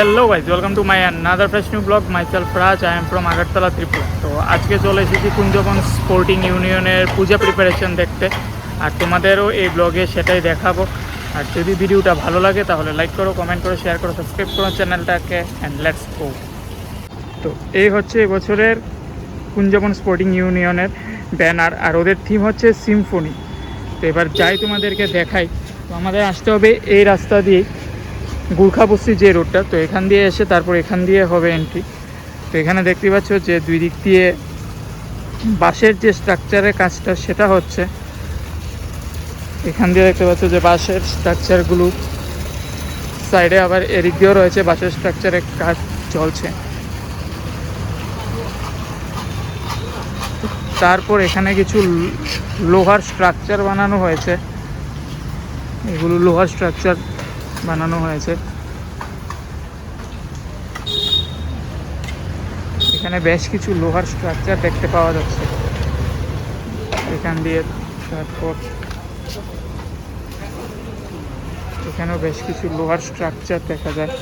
Hello guys welcome to my another fresh new blog myself Raj I am from Agartala Tripura তো আজকে চলে এসেছি Kunjaban sporting ইউনিয়নের পূজা preparation দেখতে। আর তোমাদেরও এই ব্লগে সেটাই দেখাবো। আর যদি ভিডিওটা ভালো লাগে তাহলে লাইক করো কমেন্ট করো শেয়ার করো সাবস্ক্রাইব করো চ্যানেলটাকে অ্যান্ড লেটস গো তো এই হচ্ছে এবছরের কুঞ্জবন স্পোর্টিং ইউনিয়নের ব্যানার আর ওদের থিম হচ্ছে সিম্ফনি তো এবার যাই তোমাদেরকে দেখাই। তো আমাদের আসতে হবে এই রাস্তা দিয়ে গুর্খাবস্তি যে রোডটা, তো এখান দিয়ে এসে তারপর এখান দিয়ে হবে এন্ট্রি তো এখানে দেখতে পাচ্ছ যে দুই দিক দিয়ে বাঁশের যে স্ট্রাকচারের কাজটা, সেটা হচ্ছে। এখান দিয়ে দেখতে পাচ্ছ যে বাঁশের স্ট্রাকচারগুলো সাইডে আবার এদিক দিয়েও রয়েছে, বাঁশের স্ট্রাকচারের কাজ চলছে। তারপর এখানে কিছু লোহার স্ট্রাকচার বানানো হয়েছে। এগুলো লোহার স্ট্রাকচার বানানো হয়েছে। এখানে বেশ কিছু লোহার স্ট্রাকচার দেখতে পাওয়া যাচ্ছে। এখান দিয়ে তারপর এখানেও বেশ কিছু লোহার স্ট্রাকচার দেখা যায়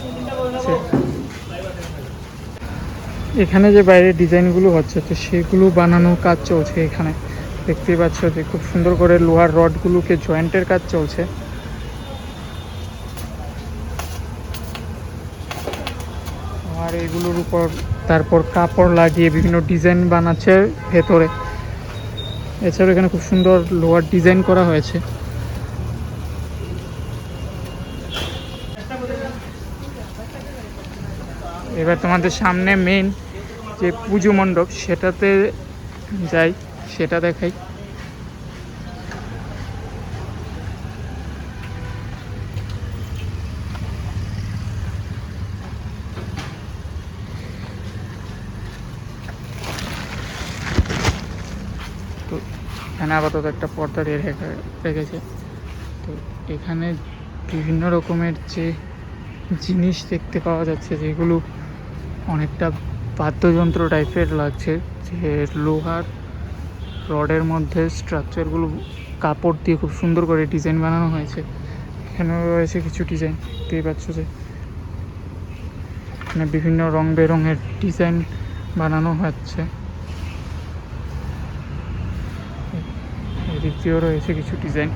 এখানে যে বাইরের ডিজাইনগুলো হচ্ছে, তো সেগুলো বানানোর কাজ চলছে এখানে। দেখতেই পাচ্ছ যে খুব সুন্দর করে লোহার রডগুলোকে জয়েন্টের কাজ চলছে আর এগুলোর উপর তারপর কাপড় লাগিয়ে বিভিন্ন ডিজাইন বানাচ্ছে ভেতরে। এছাড়াও এখানে খুব সুন্দর লোহার ডিজাইন করা হয়েছে। এবার তোমাদের সামনে মেন যে পুজো মণ্ডপ, সেটাতে যাই, সেটা দেখাই। এখানে আপাতত একটা পর্দা দিয়ে রেখে- রেখেছে। তো এখানে বিভিন্ন রকমের যে জিনিস দেখতে পাওয়া যাচ্ছে, যেগুলো অনেকটা বাদ্যযন্ত্র টাইপের লাগছে, যে লোহার রডের মধ্যে স্ট্রাকচারগুলো কাপড় দিয়ে খুব সুন্দর করে ডিজাইন বানানো হয়েছে। এখানেও রয়েছে কিছু ডিজাইন, দেখতেই পাচ্ছ যে এখানে বিভিন্ন রং বেরঙের ডিজাইন বানানো হচ্ছে। দিয়েও রয়েছে কিছু ডিজাইন।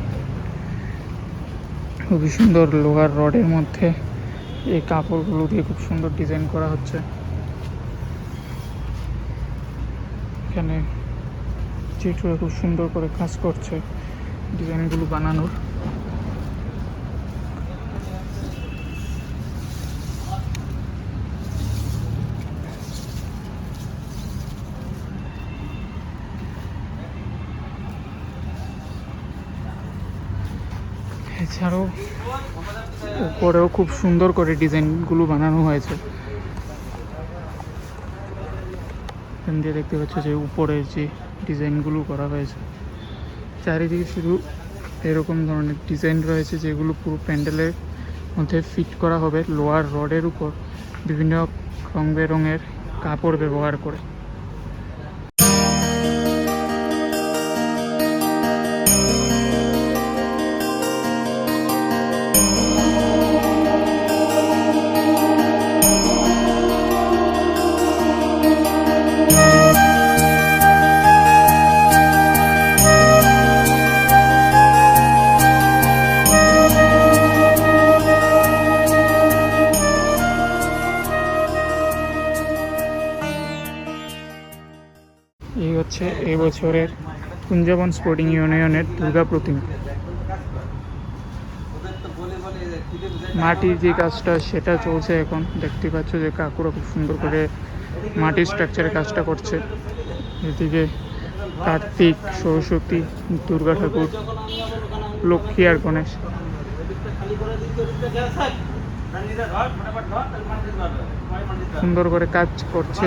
খুবই সুন্দর লোহার রডের মধ্যে এই কাপড়গুলো দিয়ে খুব সুন্দর ডিজাইন করা হচ্ছে। এখানে চিত্র খুব সুন্দর করে কাজ করছে ডিজাইনগুলো বানানোর। এছাড়াও উপরেও খুব সুন্দর করে ডিজাইনগুলো বানানো হয়েছে। দিয়ে দেখতে পাচ্ছ যে উপরে যে ডিজাইনগুলো করা হয়েছে। চারিদিকে শুধু এরকম ধরনের ডিজাইন রয়েছে যেগুলো পুরো প্যান্ডেলের মধ্যে ফিট করা হবে। লোয়ার রডের উপর বিভিন্ন রং বেরঙের কাপড় ব্যবহার করে। বছরের কুঞ্জবন স্পোর্টিং ইউনিয়নের দুর্গা প্রতিমা। মাটির যে কাজটা, সেটা চলছে এখন। দেখতে পাচ্ছ যে কাকুরা খুব সুন্দর করে মাটির স্ট্রাকচারের কাজটা করছে। এদিকে কার্তিক, সরস্বতী, দুর্গা ঠাকুর, লক্ষ্মী আর গণেশ। সুন্দর করে কাজ করছে।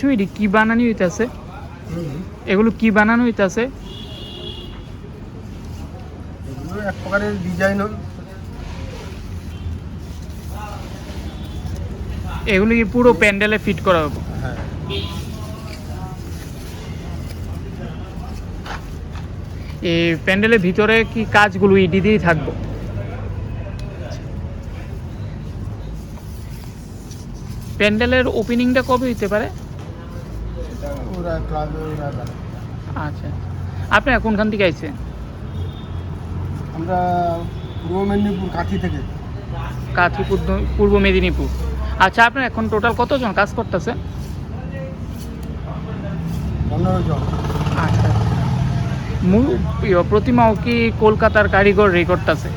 সময় এটি কি বানানি হইতাছে? এগুলো কি বানানো হইতাছে? এগুলো এক প্রকারের ডিজাইন এগুলো কি পুরো প্যান্ডেলে ফিট করা হবে? হ্যাঁ। এই প্যান্ডেলের ভিতরে কি কাজগুলো ইডি দিয়েই থাকব? প্যান্ডেলের ওপেনিংটা কবে হইতে পারে? ওরা ক্লাবে ওরা আচ্ছা। আপনি কোনখান থেকে আইছেন? আমরা পূর্ব মেদিনীপুর কাঁথি থেকে। কাথি পূর্ব- মেদিনীপুর। আচ্ছা আপনার এখন টোটাল কতজন কাজ করতেছে? পনেরো জন। আচ্ছা। ইয়ে, প্রতিমাও কি কলকাতার কারিগর রেকর্ডটাছে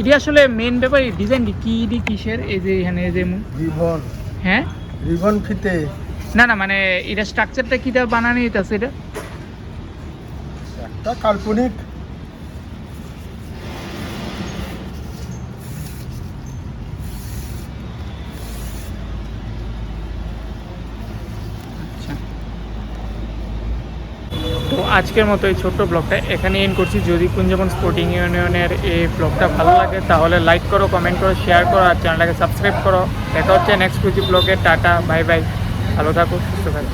এটি আসলে মেন ব্যাপার ডিজাইনটি কি এটি কিসের? এই যে এখানে যে রিবন। হ্যাঁ? রিবন ফিতে। না না মানে এটা স্ট্রাকচারটা কিটা বানানো এটা? একটা কাল্পনিক আজকের মতো এই ছোট্ট ব্লগটা এখানে এন করছি। যদি কুঞ্জবন স্পোর্টিং ইউনিয়নের এই ব্লগটা ভালো লাগে, তাহলে লাইক করো কমেন্ট করো শেয়ার করো, আর চ্যানেলটাকে সাবস্ক্রাইব করো। দেখা হচ্ছে নেক্সট কুচি ব্লগে টাটা বাই বাই ভালো থাকো, সুস্থ থাকো।